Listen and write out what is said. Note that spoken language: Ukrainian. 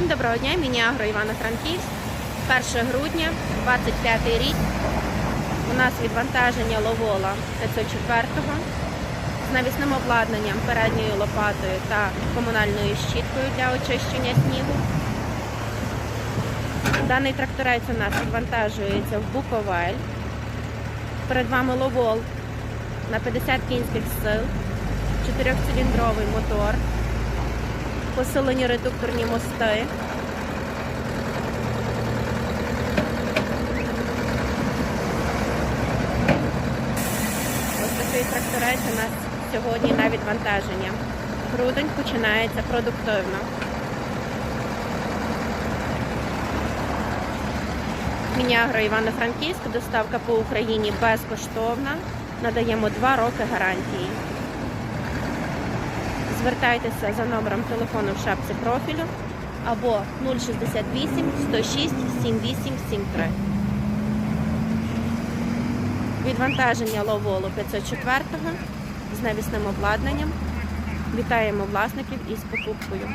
Всім доброго дня, Міні-Агро Івано-Франківськ. 1 грудня, 25 рік. У нас відвантаження ловола 504-го з навісним обладнанням, передньою лопатою та комунальною щіткою для очищення снігу. Даний тракторець у нас відвантажується в Буковель. Перед вами ловол на 50 кінських сил, 4-циліндровий мотор, посилені редукторні мости. Ось такий тракторець у нас сьогодні на відвантаження. Грудень починається продуктивно. Мінягро Івано-Франківськ, доставка по Україні безкоштовна. Надаємо 2 роки гарантії. Звертайтеся за номером телефону в шапці профілю або 068 106 7873. Відвантаження ловолу 504 з навісним обладнанням. Вітаємо власників із покупкою.